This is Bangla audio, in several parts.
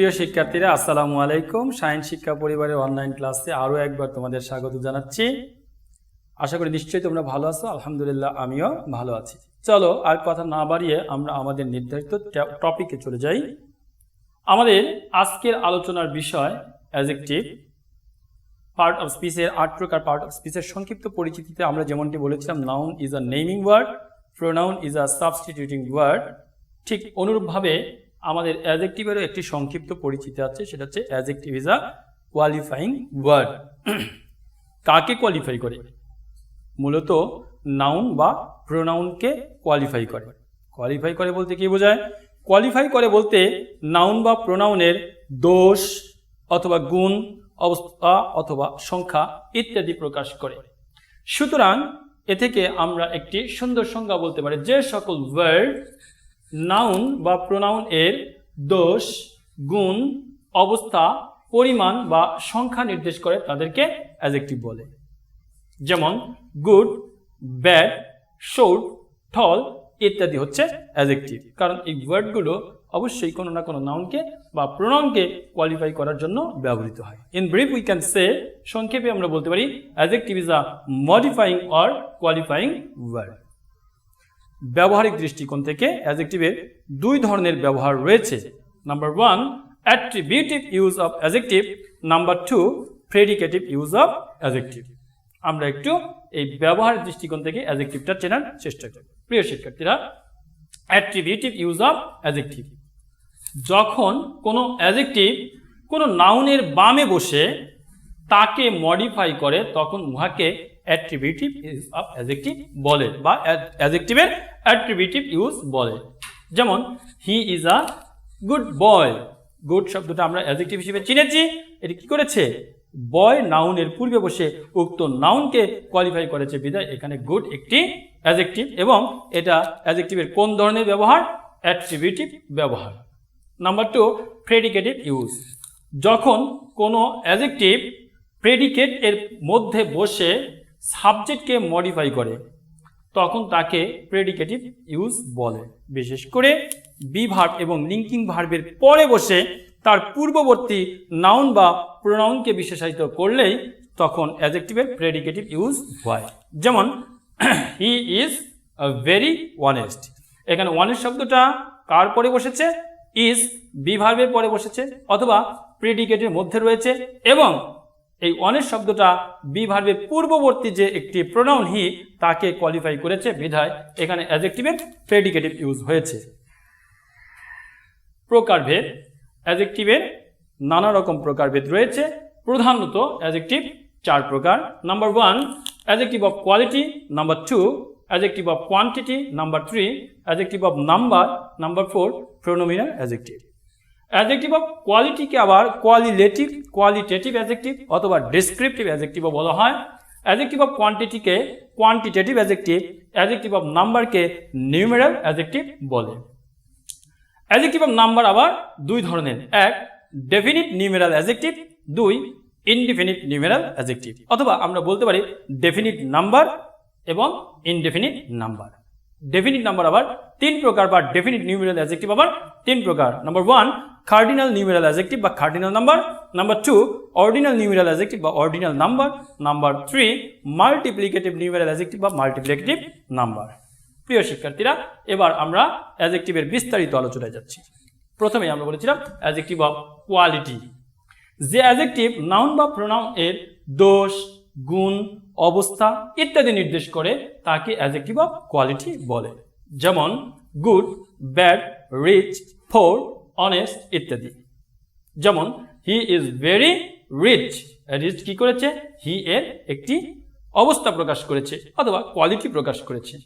প্রিয় শিক্ষার্থীরা, আসসালামু আলাইকুম। সায়েন্স শিক্ষা পরিবারের অনলাইন ক্লাসে আরও একবার তোমাদের স্বাগত জানাচ্ছি। আশা করি নিশ্চয়ই তোমরা ভালো আছো, আলহামদুলিল্লাহ আমিও ভালো আছি। চলো আর কথা না বাড়িয়ে আমরা আমাদের নির্ধারিত টপিকে চলে যাই। আমাদের আজকের আলোচনার বিষয় অ্যাজেক্টিভ পার্ট অফ স্পিচের আট প্রকার পার্ট অফ স্পিচের সংক্ষিপ্ত পরিচিতিতে আমরা যেমনটি বলেছিলাম noun is a naming word pronoun is a substituting word ঠিক অনুরূপভাবে আমাদের অ্যাজেক্টিভেরও একটি সংক্ষিপ্ত পরিচিতি আছে, সেটা হচ্ছে adjective is a qualifying word কাকে কোয়ালিফাই করে? মূলত নাউন বা প্রোনাউনকে কোয়ালিফাই করে। কোয়ালিফাই করে বলতে কি বোঝায়? কোয়ালিফাই করে বলতে নাউন বা প্রোনাউনের দোষ অথবা গুণ, অবস্থা অথবা সংখ্যা ইত্যাদি প্রকাশ করে। সুতরাং এ থেকে আমরা একটি সুন্দর সংজ্ঞা বলতে পারি। যে সকল ওয়ার্ড নাউন বা প্রোনাউন এর দোষ, গুণ, অবস্থা, পরিমাণ বা সংখ্যা নির্দেশ করে তাদেরকে অ্যাজেক্টিভ বলে। যেমন গুড ব্যাড শোর্ট ঠল ইত্যাদি হচ্ছে অ্যাজেক্টিভ কারণ এই ওয়ার্ডগুলো অবশ্যই কোনো না কোনো নাউনকে বা প্রোনাউনকে কোয়ালিফাই করার জন্য ব্যবহৃত হয়। In brief we can say সংক্ষেপে আমরা বলতে পারি adjective is a modifying or qualifying word ব্যবহারিক দৃষ্টিকোণ থেকে অ্যাজেক্টিভের দুই ধরনের ব্যবহার রয়েছে। Number one attributive use of adjective number two predicative use of adjective আমরা একটু এই ব্যবহারের দৃষ্টিকোণ থেকে অ্যাজেক্টিভটা চেনার চেষ্টা করি। প্রিয় শিক্ষার্থীরা অ্যাট্রিবিউটিভ ইউজ অফ অ্যাজেক্টিভ যখন কোনো অ্যাজেক্টিভ কোনো নাউনের বামে বসে তাকে মডিফাই করে, তখন উহাকে অ্যাট্রিবিউটিভ ইউজ অফ অ্যাজেক্টিভ বলে বা অ্যাজেক্টিভের অ্যাট্রিবিউটিভ ইউজ বলে। যেমন he is a good boy good শব্দটা আমরা অ্যাজেক্টিভ হিসেবে চিনেছি। এটি কি করেছে? বয় নাউনের পূর্বে বসে উক্ত নাউনকে কোয়ালিফাই করেছে। বিদায় এখানে গুড একটি অ্যাজেক্টিভ এবং এটা অ্যাজেক্টিভের কোন ধরনের ব্যবহার? অ্যাট্রিবিউটিভ ব্যবহার। নাম্বার টু প্রেডিকেটিভ ইউজ যখন কোনো অ্যাজেক্টিভ প্রেডিকেট এর মধ্যে বসে সাবজেক্টকে মডিফাই করে, তখন তাকে প্রেডিকেটিভ ইউজ বলে। বিশেষ করে বি ভার্ব এবং লিঙ্কিং ভার্বের পরে বসে তার পূর্ববর্তী নাউন বা প্রোনাউনকে বিশেষায়িত করলেই তখন অ্যাজেক্টিভের প্রেডিকেটিভ ইউজ হয়। যেমন হি ইজ ভেরি অনেস্ট এখানে অনেস্ট শব্দটা কার পরে বসেছে? ইজ বি ভার্বের পরে বসেছে অথবা প্রেডিকেটের মধ্যে রয়েছে এবং এই অনেস্ট শব্দটা বি ভার্বের পূর্ববর্তী যে একটি প্রোনাউন হি তাকে কোয়ালিফাই করেছে বিধায় এখানে অ্যাজেক্টিভের প্রেডিকেটিভ ইউজ হয়েছে। প্রকারভেদ অ্যাজেক্টিভের নানা রকম প্রকারভেদ রয়েছে। প্রধানত অ্যাজেক্টিভ চার প্রকার। Number one adjective of quality number two adjective of quantity number three adjective of number number four pronominal adjective adjective of কোয়ালিটিকে আবার কোয়ালিলেটিভ কোয়ালিটেটিভ অ্যাজেক্টিভ অথবা ডেসক্রিপটিভ অ্যাজেক্টিভও বলা হয়। অ্যাজেক্টিভ অফ কোয়ান্টিটিকে কোয়ান্টিটেটিভ অ্যাজেক্টিভ অ্যাজেক্টিভ অফ নাম্বারকে নিউমেরাল অ্যাজেক্টিভ বলে। অ্যাজেক্টিভ অফ নাম্বার আবার দুই ধরনের। এক ডেফিনিট নিউমেরাল অ্যাজেক্টিভ দুই ইনডিফিনিট নিউমেরাল অ্যাজেক্টিভ অথবা আমরা বলতে পারি ডেফিনিট নাম্বার এবং ইনডেফিনিট নাম্বার ডেফিনিট নাম্বার আবার তিন প্রকার বা ডেফিনিট নিউমেরাল অ্যাজেক্টিভ আবার তিন প্রকার। Number one cardinal numeral adjective বা cardinal number number two ordinal numeral adjective বা ordinal number number three multiplicative numeral adjective বা মাল্টিপ্লিকেটিভ নাম্বার প্রিয় শিক্ষার্থীরা, এবার আমরা অ্যাজেক্টিভের বিস্তারিত আলোচনায় যাচ্ছি। প্রথমে আমরা বলেছিলাম অ্যাজেক্টিভ অফ কোয়ালিটি যে অ্যাজেক্টিভ নাউন বা প্রোনাউন এর দোষ গুণ, অবস্থা ইত্যাদি নির্দেশ করে তাকে অ্যাজেক্টিভ অফ কোয়ালিটি বলে। যেমন good bad rich poor honest ইত্যাদি। যেমন he is very rich rich কি করেছে? হি এর একটি অবস্থা প্রকাশ করেছে অথবা কোয়ালিটি প্রকাশ করেছে।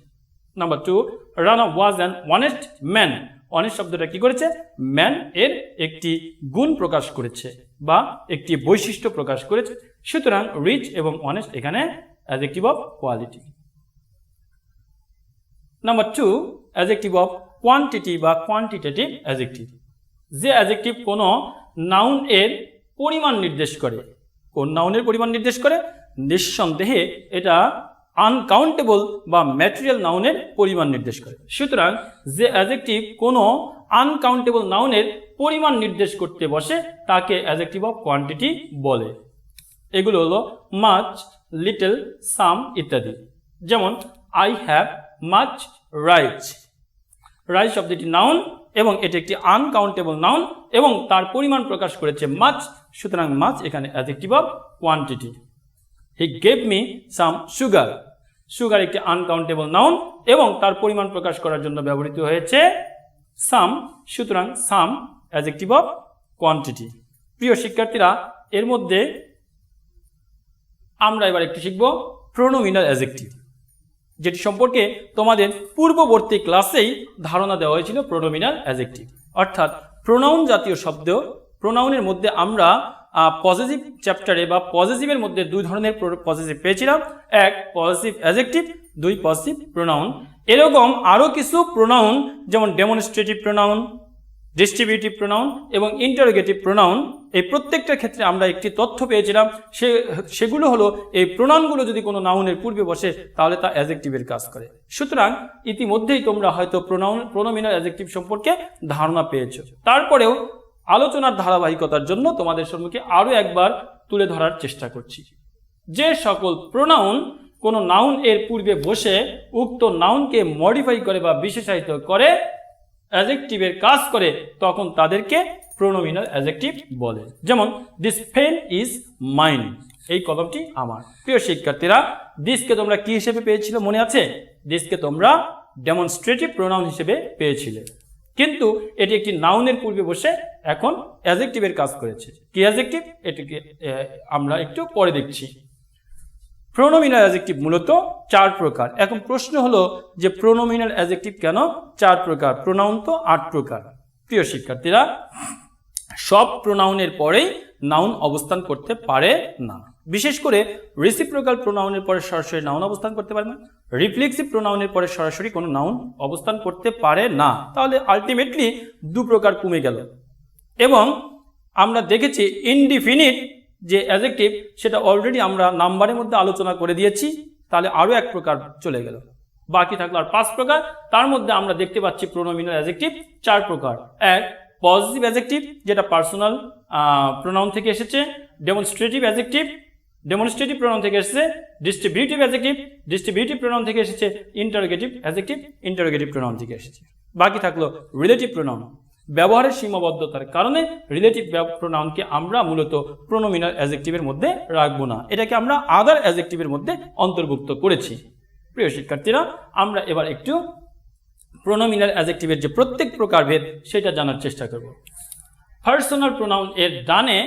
Number two Rana was an honest man honest শব্দটা কি করেছে? ম্যান এর একটি গুণ প্রকাশ করেছে বা একটি বৈশিষ্ট্য প্রকাশ করেছে। সুতরাং রিচ এবং অনেস্ট এখানে adjective of quality number two adjective of quantity বা কোয়ান্টিটেটিভ অ্যাজেক্টিভ যে অ্যাজেক্টিভ কোনো নাউন এর পরিমাণ নির্দেশ করে, কোন নাউনের পরিমাণ নির্দেশ করে, নিঃসন্দেহে এটা আনকাউন্টেবল বা ম্যাটেরিয়াল নাউনের পরিমাণ নির্দেশ করে। সুতরাং যে অ্যাজেক্টিভ কোনো আনকাউন্টেবল নাউনের পরিমাণ নির্দেশ করতে বসে, তাকে অ্যাজেক্টিভ অফ কোয়ান্টিটি বলে। এগুলো হলো মাছ লিটল সাম ইত্যাদি। যেমন I have much rice rice শব্দটি নাউন এবং এটি একটি আনকাউন্টেবল নাউন এবং তার পরিমাণ প্রকাশ করেছে মাছ সুতরাং মাছ এখানে adjective of quantity he gave me some sugar sugar একটি আনকাউন্টেবল নাউন এবং তার পরিমাণ প্রকাশ করার জন্য ব্যবহৃত হয়েছে সাম সুতরাং সাম অ্যাজেক্টিভ অফ কোয়ান্টিটি প্রিয় শিক্ষার্থীরা, এর মধ্যে আমরা এবার একটু শিখব প্রোনোমিনাল অ্যাজেক্টিভ যেটি সম্পর্কে তোমাদের পূর্ববর্তী ক্লাসেই ধারণা দেওয়া হয়েছিল প্রোনোমিনাল অ্যাজেক্টিভ অর্থাৎ প্রোনাউন জাতীয় শব্দ প্রোনাউনের মধ্যে আমরা পজিটিভ চ্যাপ্টারে বা পজিটিভের মধ্যে দুই ধরনের পজিটিভ পেয়েছিলাম। এক পজিটিভ অ্যাজেক্টিভ দুই পজিটিভ প্রোনাউন এরকম আরও কিছু প্রোনাউন যেমন ডেমনস্ট্রেটিভ প্রোনাউন ডিস্ট্রিবিউটিভ প্রোনাউন এবং ইন্টারোগেটিভ প্রোনাউন এই প্রত্যেকটার ক্ষেত্রে আমরা একটি তথ্য পেয়েছিলাম। সে, সেগুলো হলো, এই প্রোনাউনগুলো যদি কোনো নাউনের পূর্বে বসে, তাহলে তা অ্যাজেক্টিভের কাজ করে। সুতরাং, ইতিমধ্যেই তোমরা হয়তো প্রোনাউন প্রোনোমিনাল অ্যাজেক্টিভ সম্পর্কে ধারণা পেয়েছ। তারপরেও, আলোচনার ধারাবাহিকতার জন্য তোমাদের সম্মুখে আরও একবার তুলে ধরার চেষ্টা করছি। যে সকল প্রোনাউন কোনো নাউন এর পূর্বে বসে, উক্ত নাউনকে মডিফাই করে বা বিশেষায়িত করে অ্যাজেক্টিভের কাজ করে, তখন তাদেরকে প্রোনোমিনাল অ্যাজেক্টিভ বলে। যেমন দিস পেন ইজ মাইন এই কলমটি আমার। প্রিয় শিক্ষার্থীরা দিসকে তোমরা কি হিসেবে পেয়েছিলে মনে আছে? দিসকে তোমরা ডেমনস্ট্রেটিভ প্রোনাউন হিসেবে পেয়েছিলে। কিন্তু, এটি একটি নাউনের পূর্বে বসে এখন অ্যাজেক্টিভের কাজ করেছে। কি অ্যাজেক্টিভ এটিকে আমরা একটু পরে দেখছি। প্রোনোমিনাল অ্যাজেক্টিভ মূলত চার প্রকার। এখন প্রশ্ন হলো যে প্রোনোমিনাল অ্যাজেক্টিভ কেন চার প্রকার? প্রোনাউন তো আট প্রকার। প্রিয় শিক্ষার্থীরা, সব প্রোনাউনের পরেই নাউন অবস্থান করতে পারে না। বিশেষ করে রেসিপ্রোকাল প্রোনাউনের পরে সরাসরি নাউন অবস্থান করতে পারে না। রিফ্লেক্সিভ প্রোনাউনের পরে সরাসরি কোনো নাউন অবস্থান করতে পারে না। তাহলে আলটিমেটলি দু প্রকার কমে গেল। এবং আমরা দেখেছি ইনডিফিনিট যে অ্যাজেক্টিভ সেটা অলরেডি আমরা নাম্বারের মধ্যে আলোচনা করে দিয়েছি, তাহলে আরও এক প্রকার চলে গেল। বাকি থাকল আর পাঁচ প্রকার, তার মধ্যে আমরা দেখতে পাচ্ছি প্রোনোমিনাল অ্যাজেক্টিভ চার প্রকার। এক পজিটিভ অ্যাজেক্টিভ যেটা পার্সোনাল প্রোনাউন থেকে এসেছে। ডেমনস্ট্রেটিভ অ্যাজেক্টিভ ডেমনস্ট্রেটিভ প্রোনাউন থেকে এসেছে। ডিস্ট্রিবিউটিভ অ্যাজেক্টিভ ডিস্ট্রিবিউটিভ প্রোনাউন থেকে এসেছে। ইন্টারোগেটিভ অ্যাজেক্টিভ ইন্টারোগেটিভ প্রোনাউন থেকে এসেছে। বাকি থাকল রিলেটিভ প্রোনাউন ব্যবহারের সীমাবদ্ধতার কারণে রিলেটিভ প্রোনাউনকে আমরা মূলত প্রোনোমিনাল অ্যাজেক্টিভের মধ্যে রাখব না। এটাকে আমরা আদার অ্যাজেক্টিভের মধ্যে অন্তর্ভুক্ত করেছি। প্রিয় শিক্ষার্থীরা, আমরা এবার একটু প্রোনোমিনাল অ্যাজেক্টিভের যে প্রত্যেক প্রকারভেদ সেটা জানার চেষ্টা করব। পার্সোনাল প্রোনাউন এর ডানে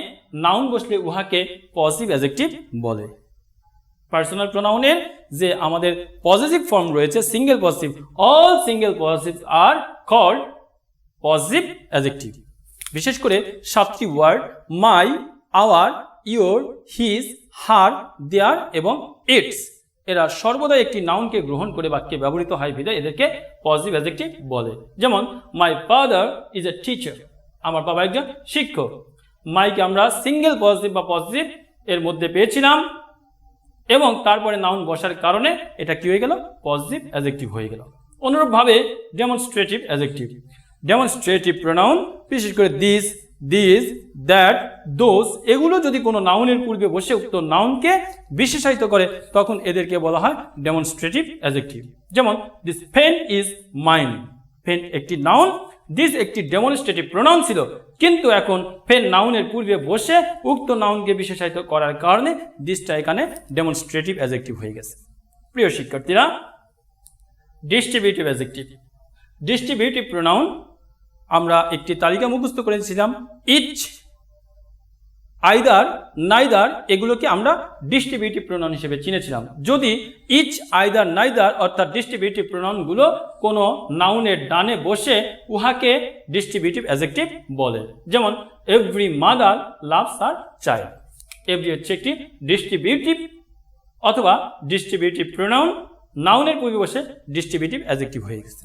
নাউন বসলে উহাকে পজিটিভ অ্যাজেক্টিভ বলে। পার্সোনাল প্রোনাউনের যে আমাদের পজিটিভ ফর্ম রয়েছে single possessive all single possessive are called possessive adjective বিশেষ করে সাতটি word my our your his her their এবং ইটস এরা সর্বদা একটি নাউনকে গ্রহণ করে বাক্যে ব্যবহৃত হয় বিধায় এদেরকে পজিটিভ অ্যাজেক্টিভ বলে। যেমন my father is a teacher আমার বাবা একজন শিক্ষক। মাইকে আমরা সিঙ্গেল পজিটিভ বা পজিটিভ এর মধ্যে পেয়েছিলাম এবং তারপরে নাউন বসার কারণে এটা কি হয়ে গেল? পজিটিভ অ্যাজেক্টিভ হয়ে গেল। অনুরূপভাবে ডেমনস্ট্রেটিভ অ্যাজেক্টিভ ডেমনস্ট্রেটিভ প্রোনাউন বিশেষ করে দিস দিস দ্যাট দোজ এগুলো যদি কোনো নাউনের পূর্বে বসে উক্ত নাউনকে বিশেষায়িত করে, তখন এদেরকে বলা হয় ডেমনস্ট্রেটিভ অ্যাজেক্টিভ যেমন this pen is mine pen একটি নাউন দিস একটি ডেমনস্ট্রেটিভ প্রোনাউন ছিল। কিন্তু এখন ফেন নাউনের পূর্বে বসে উক্ত নাউনকে বিশেষায়িত করার কারণে দিসটা এখানে ডেমনস্ট্রেটিভ অ্যাজেক্টিভ হয়ে গেছে। প্রিয় শিক্ষার্থীরা ডিস্ট্রিবিউটিভ অ্যাজেক্টিভ ডিস্ট্রিবিউটিভ প্রোনাউন আমরা একটি তালিকা মুখস্থ করেছিলাম ইচ আইদার নাইদার এগুলোকে আমরা ডিস্ট্রিবিউটিভ প্রোনাউন হিসেবে চিনেছিলাম। যদি ইচ আইদার নাইদার অর্থাৎ ডিস্ট্রিবিউটিভ প্রোনাউনগুলো কোনো নাউনের ডানে বসে, উহাকে ডিস্ট্রিবিউটিভ অ্যাজেক্টিভ বলে। যেমন every mother loves her child every হচ্ছে একটি ডিস্ট্রিবিউটিভ অথবা ডিস্ট্রিবিউটিভ প্রোনাউন নাউনের পূর্বে বসে ডিস্ট্রিবিউটিভ অ্যাজেক্টিভ হয়ে গেছে।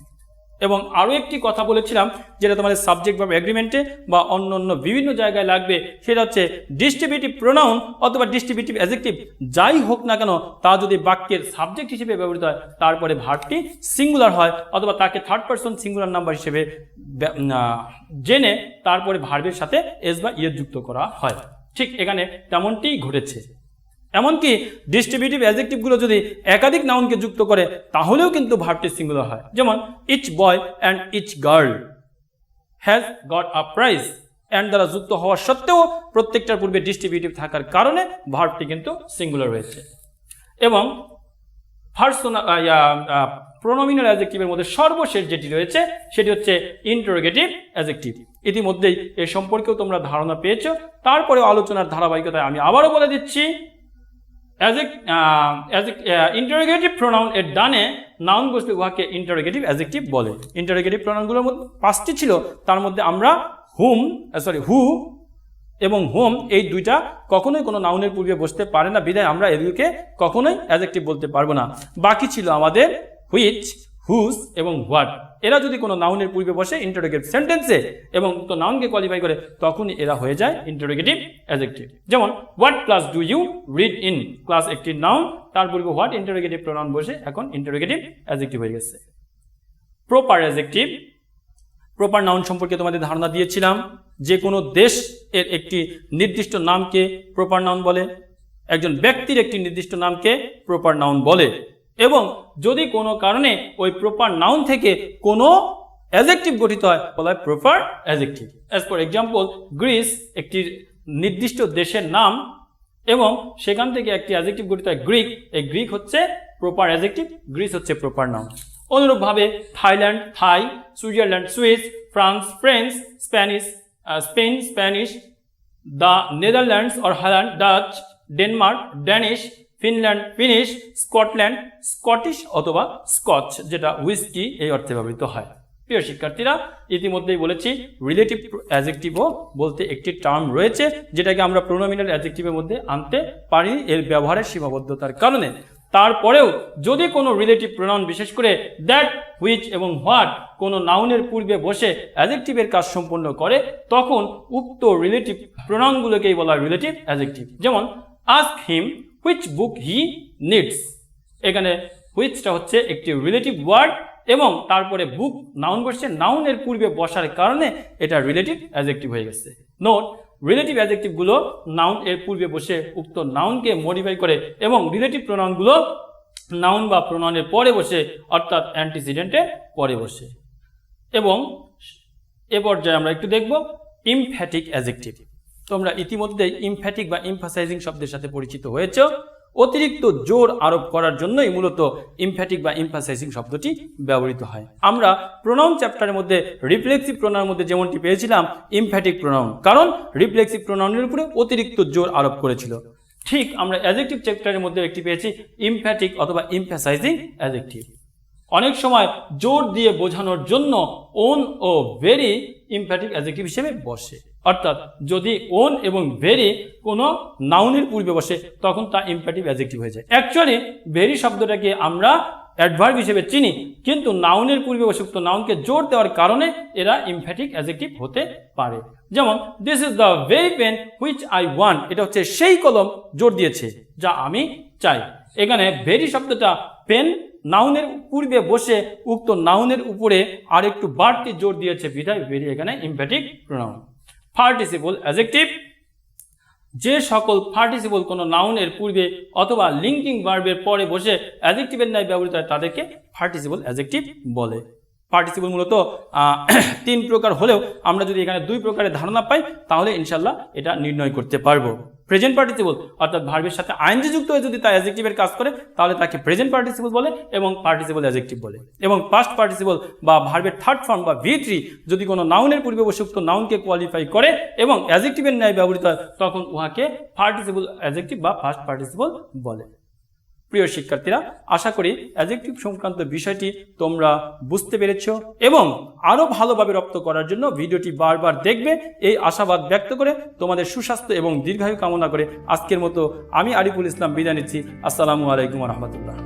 এবং আরও একটি কথা বলেছিলাম যেটা তোমাদের সাবজেক্ট বা এগ্রিমেন্টে বা অন্য অন্য বিভিন্ন জায়গায় লাগবে, সেটা হচ্ছে ডিস্ট্রিবিউটিভ প্রোনাউন অথবা ডিস্ট্রিবিউটিভ অ্যাজেক্টিভ যাই হোক না কেন, তা যদি বাক্যের সাবজেক্ট হিসেবে ব্যবহৃত হয়, তারপরে ভার্বটি সিঙ্গুলার হয় অথবা তাকে থার্ড পার্সন সিঙ্গুলার নাম্বার হিসেবে জেনে তারপরে ভার্বের সাথে এস বা ইয়ে যুক্ত করা হয়। ঠিক এখানে তেমনটিই ঘটেছে। এমনকি ডিস্ট্রিবিউটিভ অ্যাজেক্টিভগুলো যদি একাধিক নাউনকে যুক্ত করে, তাহলেও কিন্তু ভার্বটি সিঙ্গুলার হয়। যেমন each boy and each girl has got a prize and দ্বারা যুক্ত হওয়া সত্ত্বেও প্রত্যেকটার পূর্বে ডিস্ট্রিবিউটিভ থাকার কারণে ভার্বটি কিন্তু সিঙ্গুলার রয়েছে এবং ফার্সোনা প্রোনোমিনাল অ্যাজেক্টিভের মধ্যে সর্বশেষ যেটি রয়েছে, সেটি হচ্ছে ইন্টারোগেটিভ অ্যাজেক্টিভ ইতিমধ্যেই এ সম্পর্কেও তোমরা ধারণা পেয়েছ। তারপরে আলোচনার ধারাবাহিকতায় আমি আবারও বলে দিচ্ছি ইন্টারোগেটিভ প্রোনাউন এর ডানে নাউন বসলে উহাকে ইন্টারোগেটিভ অ্যাজেক্টিভ বলে। ইন্টারোগেটিভ প্রোনাউনগুলোর মধ্যে পাঁচটি ছিল, তার মধ্যে আমরা হুম সরি হু এবং হোম এই দুইটা কখনোই কোনো নাউনের পূর্বে বসতে পারে না বিদায় আমরা এগুলোকে কখনোই অ্যাজেক্টিভ বলতে পারব না। বাকি ছিল আমাদের হুইচ হুজ এবং হোয়াট এরা যদি কোনো নাউনের পূর্বে বসে ইন্টারোগেটিভ সেন্টেন্সে এবং তো নাউনকে কোয়ালিফাই করে, তখনই এরা হয়ে যায় ইন্টারোগেটিভ অ্যাজেক্টিভ যেমন what class do you read in class একটি নাউন তার পূর্বে হোয়াট ইন্টারোগেটিভ প্রোনাউন বসে, এখন ইন্টারোগেটিভ অ্যাজেক্টিভ হয়ে গেছে। প্রপার অ্যাজেক্টিভ প্রপার নাউন সম্পর্কে তোমাদের ধারণা দিয়েছিলাম। যে কোনো দেশ এর একটি নির্দিষ্ট নামকে প্রপার নাউন বলে, একজন ব্যক্তির একটি নির্দিষ্ট নামকে প্রপার নাউন বলে। এবং যদি কোনো কারণে ওই প্রপার নাউন থেকে কোনো অ্যাজেক্টিভ গঠিত হয়, বলা হয় proper adjective as for example Greece একটি নির্দিষ্ট দেশের নাম এবং সেখান থেকে একটি অ্যাজেক্টিভ গঠিত হয় গ্রিক এই গ্রিক হচ্ছে প্রপার অ্যাজেক্টিভ গ্রিস হচ্ছে প্রপার নাউন অনুরূপভাবে Thailand, Thai, Switzerland, Swiss, France, French, Spanish Spain, Spanish, the Netherlands or Holland Dutch, Denmark, Danish Finland, Finnish, Scotland, Scottish অথবা স্কচ, যেটা হুইস্কি এই অর্থে ব্যবহৃত হয়। প্রিয় শিক্ষার্থীরা, ইতিমধ্যেই বলেছি রিলেটিভ অ্যাজেক্টিভও বলতে একটি টার্ম রয়েছে, যেটাকে আমরা প্রোনোমিনাল অ্যাজেক্টিভের মধ্যে আনতে পারি, এর ব্যবহারের সীমাবদ্ধতার কারণে। তারপরেও যদি কোনো রিলেটিভ প্রোনাউন বিশেষ করে দ্যাট হুইচ এবং হোয়াট কোনো নাউনের পূর্বে বসে অ্যাজেক্টিভের কাজ সম্পন্ন করে, তখন উক্ত রিলেটিভ প্রোনাউনগুলোকেই বলা রিলেটিভ অ্যাজেক্টিভ যেমন ask him which book he needs এখানে হুইচটা হচ্ছে একটি রিলেটিভ ওয়ার্ড এবং তারপরে বুক নাউন বসছে। নাউনের পূর্বে বসার কারণে এটা রিলেটিভ অ্যাজেক্টিভ হয়ে গেছে। নোট রিলেটিভ অ্যাজেক্টিভগুলো নাউন এর পূর্বে বসে উক্ত নাউনকে মডিফাই করে এবং রিলেটিভ প্রোনাউনগুলো নাউন বা প্রোনাউনের পরে বসে, অর্থাৎ অ্যান্টিসিডেন্টে পরে বসে। এবং এ পর্যায়ে আমরা একটু দেখব ইমফ্যাটিক অ্যাজেক্টিভ তোমরা ইতিমধ্যে ইমফ্যাটিক বা ইমফাসাইজিং শব্দের সাথে পরিচিত হয়েছ। অতিরিক্ত জোর আরোপ করার জন্যই মূলত ইমফ্যাটিক বা ইমফাসাইজিং শব্দটি ব্যবহৃত হয়। আমরা প্রোনাউন চ্যাপ্টারের মধ্যে রিফ্লেক্সিভ প্রোনাউনের মধ্যে যেমনটি পেয়েছিলাম ইমফ্যাটিক প্রোনাউন কারণ রিফ্লেক্সিভ প্রোনাউনের উপরে অতিরিক্ত জোর আরোপ করেছিল। ঠিক আমরা অ্যাজেক্টিভ চ্যাপ্টারের মধ্যে একটি পেয়েছি ইমফ্যাটিক অথবা ইমফাসাইজিং অ্যাজেক্টিভ অনেক সময় জোর দিয়ে বোঝানোর জন্য ওন ও ভেরি ইমফ্যাটিক অ্যাজেক্টিভ হিসেবে বসে। অর্থাৎ যদি ওন এবং ভেরি কোনো নাউনের পূর্বে বসে, তখন তা ইমফ্যাটিভ অ্যাজেক্টিভ হয়ে যায়। অ্যাকচুয়ালি, ভেরি শব্দটাকে আমরা অ্যাডভার্ব হিসেবে চিনি, কিন্তু নাউনের পূর্বে বসে উক্ত নাউনকে জোর দেওয়ার কারণে এরা ইমফ্যাটিক অ্যাজেক্টিভ হতে পারে। যেমন this is the very pen which I want এটা হচ্ছে সেই কলম জোর দিয়েছে, যা আমি চাই। এখানে ভেরি শব্দটা পেন নাউনের পূর্বে বসে উক্ত নাউনের উপরে আর একটু বাড়তি জোর দিয়েছে বিধায় ভেরি এখানে ইমফ্যাটিক প্রোনাউন পার্টিসিপল অ্যাজেক্টিভ যে সকল পার্টিসিপল কোনো নাউনের পূর্বে অথবা লিঙ্কিং ভার্বের পরে বসে অ্যাজেক্টিভের ন্যায় ব্যবহৃত হয়, তাদেরকে পার্টিসিপল অ্যাজেক্টিভ বলে। পার্টিসিপল মূলত তিন প্রকার হলেও আমরা যদি এখানে দুই প্রকারের ধারণা পাই, তাহলে ইনশাল্লাহ এটা নির্ণয় করতে পারব। প্রেজেন্ট পার্টিসিপল অর্থাৎ ভার্বের সাথে আইনজি যুক্ত হয়ে যদি তা অ্যাজেক্টিভের কাজ করে, তাহলে তাকে প্রেজেন্ট পার্টিসিপল বলে এবং পার্টিসিপল অ্যাজেক্টিভ বলে। এবং পাস্ট পার্টিসিপল বা ভার্বের থার্ড ফর্ম বা ভি থ্রি যদি কোনো নাউনের পূর্বে বসুক্ত নাউনকে কোয়ালিফাই করে এবং অ্যাজেক্টিভের ন্যায় ব্যবহৃত হয়, তখন উহাকে পার্টিসিপল অ্যাজেক্টিভ বা ফার্স্ট পার্টিসিপল বলে। প্রিয় শিক্ষার্থীরা, আশা করি অ্যাজেক্টিভ সংক্রান্ত বিষয়টি তোমরা বুঝতে পেরেছ এবং আরও ভালোভাবে রপ্ত করার জন্য ভিডিওটি বারবার দেখবে। এই আশাবাদ ব্যক্ত করে তোমাদের সুস্বাস্থ্য এবং দীর্ঘায়ু কামনা করে আজকের মতো আমি আরিফুল ইসলাম বিদায় নিচ্ছি। আসসালামু আলাইকুম রহমতুল্লাহ।